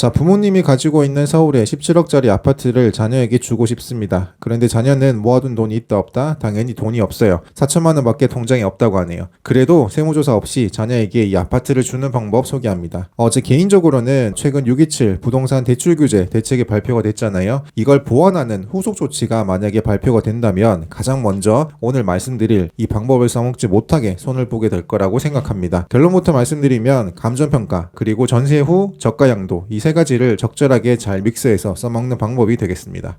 자, 부모님이 가지고 있는 서울의 17억짜리 아파트를 자녀에게 주고 싶습니다. 그런데 자녀는 모아둔 돈이 있다 없다? 당연히 돈이 없어요. 4천만 원밖에 통장에 없다고 하네요. 그래도 세무조사 없이 자녀에게 이 아파트를 주는 방법 소개합니다. 어제 개인적으로는 최근 627 부동산 대출 규제 대책이 발표가 됐잖아요. 이걸 보완하는 후속 조치가 만약에 발표가 된다면 가장 먼저 오늘 말씀드릴 이 방법을 써먹지 못하게 손을 보게 될 거라고 생각합니다. 결론부터 말씀드리면 감전평가 그리고 전세 후 저가 양도 이세 가지를 적절하게 잘 믹스해서 써먹는 방법이 되겠습니다.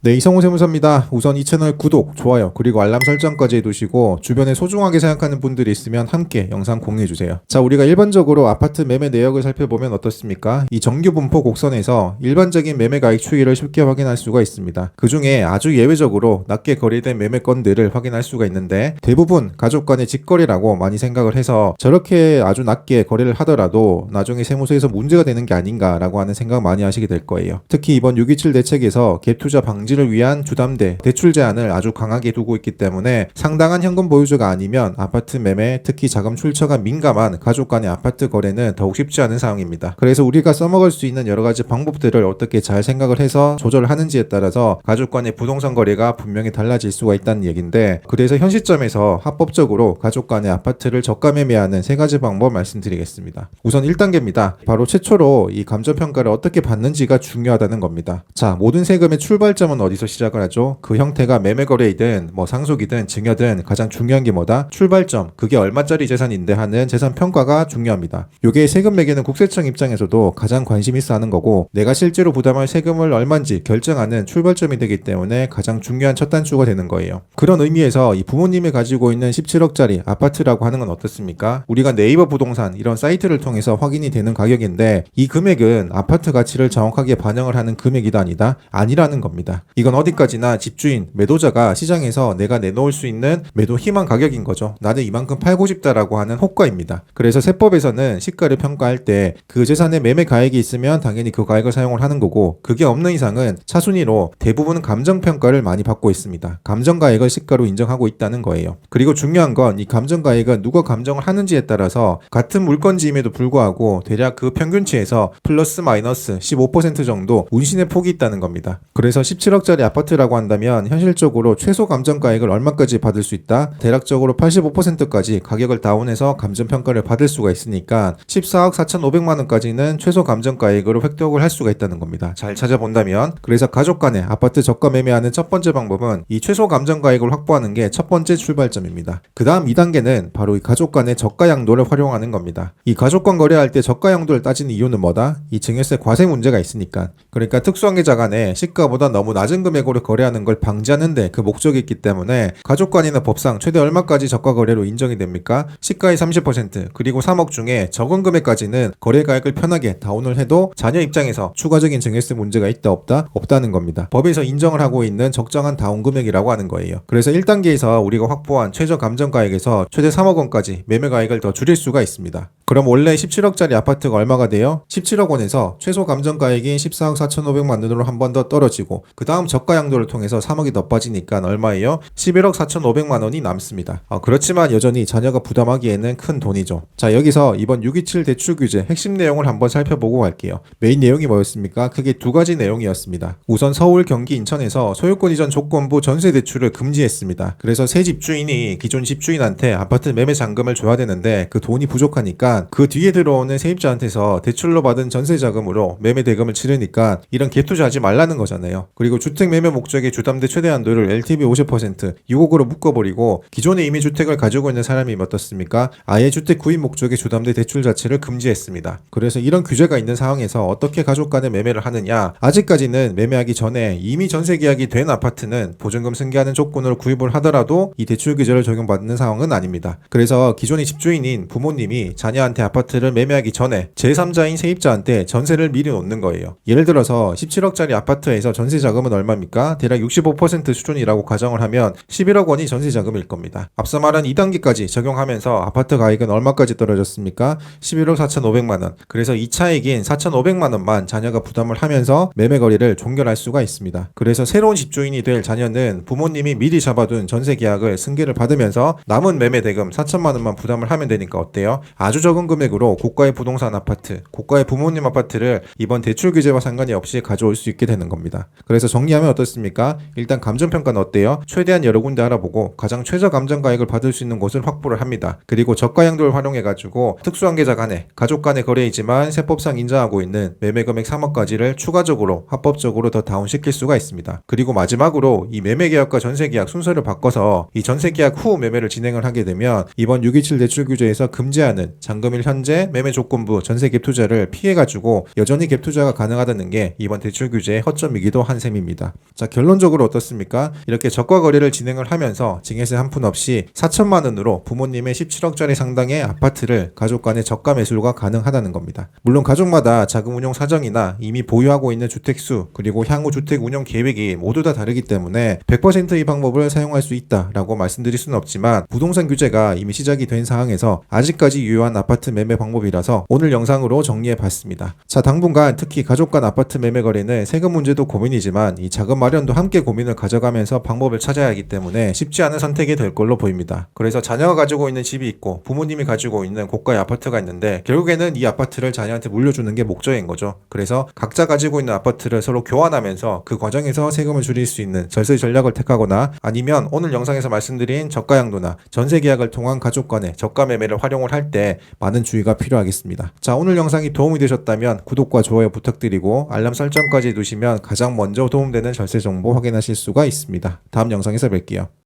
네, 이성우 세무사입니다. 우선 이 채널 구독, 좋아요, 그리고 알람 설정까지 해두시고 주변에 소중하게 생각하는 분들이 있으면 함께 영상 공유해주세요. 자, 우리가 일반적으로 아파트 매매 내역을 살펴보면 어떻습니까? 이 정규 분포 곡선에서 일반적인 매매 가액 추이를 쉽게 확인할 수가 있습니다. 그 중에 아주 예외적으로 낮게 거래된 매매 건들을 확인할 수가 있는데 대부분 가족 간의 직거래라고 많이 생각을 해서 저렇게 아주 낮게 거래를 하더라도 나중에 세무서에서 문제가 되는 게 아닌가라고 하는 생각 많이 하시게 될 거예요. 특히 이번 627 대책에서 갭 투자 방지 를 위한 주담대, 대출 제한을 아주 강하게 두고 있기 때문에 상당한 현금 보유주가 아니면 아파트 매매, 특히 자금 출처가 민감한 가족 간의 아파트 거래는 더욱 쉽지 않은 상황입니다. 그래서 우리가 써먹을 수 있는 여러 가지 방법들을 어떻게 잘 생각을 해서 조절을 하는지에 따라서 가족 간의 부동산 거래가 분명히 달라질 수가 있다는 얘기인데 그래서 현 시점에서 합법적으로 가족 간의 아파트를 저가 매매하는 세 가지 방법 말씀드리겠습니다. 우선 1단계입니다. 바로 최초로 이 감정평가를 어떻게 받는지가 중요하다는 겁니다. 자, 모든 세금의 출발점은 어디서 시작을 하죠? 그 형태가 매매 거래이든 뭐 상속이든 증여든 가장 중요한 게 뭐다? 출발점. 그게 얼마짜리 재산인데 하는 재산 평가가 중요합니다. 요게 세금 매기는 국세청 입장에서도 가장 관심 있어 하는 거고 내가 실제로 부담할 세금을 얼마인지 결정하는 출발점이 되기 때문에 가장 중요한 첫 단추가 되는 거예요. 그런 의미에서 이 부모님이 가지고 있는 17억짜리 아파트라고 하는 건 어떻습니까? 우리가 네이버 부동산 이런 사이트를 통해서 확인이 되는 가격인데 이 금액은 아파트 가치를 정확하게 반영을 하는 금액이다 아니다? 아니라는 겁니다. 이건 어디까지나 집주인, 매도자가 시장에서 내가 내놓을 수 있는 매도 희망 가격인 거죠. 나는 이만큼 팔고 싶다라고 하는 호가입니다. 그래서 세법에서는 시가를 평가할 때 그 재산의 매매 가액이 있으면 당연히 그 가액을 사용을 하는 거고 그게 없는 이상은 차순위로 대부분 감정 평가를 많이 받고 있습니다. 감정 가액을 시가로 인정하고 있다는 거예요. 그리고 중요한 건 이 감정 가액은 누가 감정을 하는지에 따라서 같은 물건지임에도 불구하고 대략 그 평균치에서 플러스 마이너스 15% 정도 운신의 폭이 있다는 겁니다. 그래서 17억 짜리 아파트라고 한다면 현실적으로 최소 감정 가액을 얼마까지 받을 수 있다? 대략적으로 85%까지 가격을 다운해서 감정 평가를 받을 수가 있으니까 14억 4,500만 원까지는 최소 감정 가액으로 획득을 할 수가 있다는 겁니다. 잘 찾아본다면 그래서 가족 간에 아파트 저가 매매하는 첫 번째 방법은 이 최소 감정 가액을 확보하는 게 첫 번째 출발점입니다. 그 다음 2단계는 바로 이 가족 간의 저가 양도를 활용하는 겁니다. 이 가족 간 거래할 때 저가 양도를 따지는 이유는 뭐다? 이 증여세 과세 문제가 있으니까. 그러니까 특수관계자 간에 시가보다 너무 낮은 금액으로 거래하는 걸 방지하는데 그 목적이 있기 때문에 가족 간이나 법상 최대 얼마까지 저가 거래로 인정이 됩니까? 시가의 30% 그리고 3억 중에 적은 금액까지는 거래 가액을 편하게 다운을 해도 자녀 입장에서 추가적인 증여세 문제가 있다 없다 없다는 겁니다. 법에서 인정을 하고 있는 적정한 다운 금액이라고 하는 거예요. 그래서 1단계에서 우리가 확보한 최저 감정 가액에서 최대 3억 원까지 매매 가액을 더 줄일 수가 있습니다. 그럼 원래 17억짜리 아파트가 얼마가 돼요? 17억 원에서 최소 감정 가액인 14억 4,500만 원으로 한 번 더 떨어지고 그 다음 저가 양도를 통해서 3억이 더 빠지니까 얼마예요? 11억 4,500만 원이 남습니다. 아, 그렇지만 여전히 자녀가 부담하기에는 큰 돈이죠. 자 여기서 이번 627 대출 규제 핵심 내용을 한번 살펴보고 갈게요. 메인 내용이 뭐였습니까? 크게 두 가지 내용이었습니다. 우선 서울, 경기, 인천에서 소유권 이전 조건부 전세 대출을 금지했습니다. 그래서 새 집주인이 기존 집주인한테 아파트 매매 잔금을 줘야 되는데 그 돈이 부족하니까 그 뒤에 들어오는 세입자한테서 대출로 받은 전세 자금으로 매매 대금을 치르니까 이런 갭 투자하지 말라는 거잖아요. 그리고 주택 매매 목적의 주담대 최대 한도를 LTV 50% 6억으로 묶어버리고 기존에 이미 주택을 가지고 있는 사람이 어떻습니까? 아예 주택 구입 목적의 주담대 대출 자체를 금지했습니다. 그래서 이런 규제가 있는 상황에서 어떻게 가족 간의 매매를 하느냐? 아직까지는 매매하기 전에 이미 전세 계약이 된 아파트는 보증금 승계하는 조건으로 구입을 하더라도 이 대출 규제를 적용받는 상황은 아닙니다. 그래서 기존의 집주인인 부모님이 자녀한테 아파트를 매매하기 전에 제3자인 세입자한테 전세를 미리 놓는 거예요. 예를 들어서 17억짜리 아파트에서 전세 자금은 얼마입니까? 대략 65% 수준이라고 가정을 하면 11억 원이 전세 자금일 겁니다. 앞서 말한 2단계까지 적용하면서 아파트 가액은 얼마까지 떨어졌습니까? 11억 4,500만 원. 그래서 이 차익인 4,500만 원만 자녀가 부담을 하면서 매매 거리를 종결할 수가 있습니다. 그래서 새로운 집주인이 될 자녀는 부모님이 미리 잡아둔 전세 계약을 승계를 받으면서 남은 매매 대금 4천만 원만 부담을 하면 되니까 어때요? 아주 적은 금액으로 고가의 부동산 아파트, 고가의 부모님 아파트를 이번 대출 규제와 상관이 없이 가져올 수 있게 되는 겁니다. 그래서 정 리하면 어떻습니까? 일단 감정평가는 어때요? 최대한 여러 군데 알아보고 가장 최저 감정 가액을 받을 수 있는 곳을 확보를 합니다. 그리고 저가 양도를 활용해 가지고 특수한 계좌 간에 가족 간의 거래이지만 세법상 인정하고 있는 매매 금액 3억까지를 추가적으로 합법적으로 더 다운시킬 수가 있습니다. 그리고 마지막으로 이 매매 계약과 전세 계약 순서를 바꿔서 이 전세 계약 후 매매를 진행을 하게 되면 이번 627 대출 규제에서 금지하는 잔금일 현재 매매 조건부 전세 갭 투자를 피해 가지고 여전히 갭 투자가 가능하다는 게 이번 대출 규제의 허점이기도 한 셈입니다. 자, 결론적으로 어떻습니까? 이렇게 적과 거래를 진행을 하면서 증여세 한 푼 없이 4천만 원으로 부모님의 17억짜리 상당의 아파트를 가족 간의 저가 매수가 가능하다는 겁니다. 물론 가족마다 자금 운용 사정이나 이미 보유하고 있는 주택 수 그리고 향후 주택 운영 계획이 모두 다 다르기 때문에 100%이 방법을 사용할 수 있다라고 말씀드릴 수는 없지만 부동산 규제가 이미 시작이 된 상황에서 아직까지 유효한 아파트 매매 방법이라서 오늘 영상으로 정리해 봤습니다. 자, 당분간 특히 가족 간 아파트 매매 거래는 세금 문제도 고민이지만 이 자금 마련도 함께 고민을 가져가면서 방법을 찾아야 하기 때문에 쉽지 않은 선택이 될 걸로 보입니다. 그래서 자녀가 가지고 있는 집이 있고 부모님이 가지고 있는 고가의 아파트가 있는데 결국에는 이 아파트를 자녀한테 물려주는 게 목적인 거죠. 그래서 각자 가지고 있는 아파트를 서로 교환하면서 그 과정에서 세금을 줄일 수 있는 절세 전략을 택하거나 아니면 오늘 영상에서 말씀드린 저가 양도나 전세 계약을 통한 가족 간의 저가 매매를 활용을 할 때 많은 주의가 필요하겠습니다. 자, 오늘 영상이 도움이 되셨다면 구독과 좋아요 부탁드리고 알람 설정까지 두시면 가장 먼저 도움 되는 절세 정보 확인하실 수가 있습니다. 다음 영상에서 뵐게요.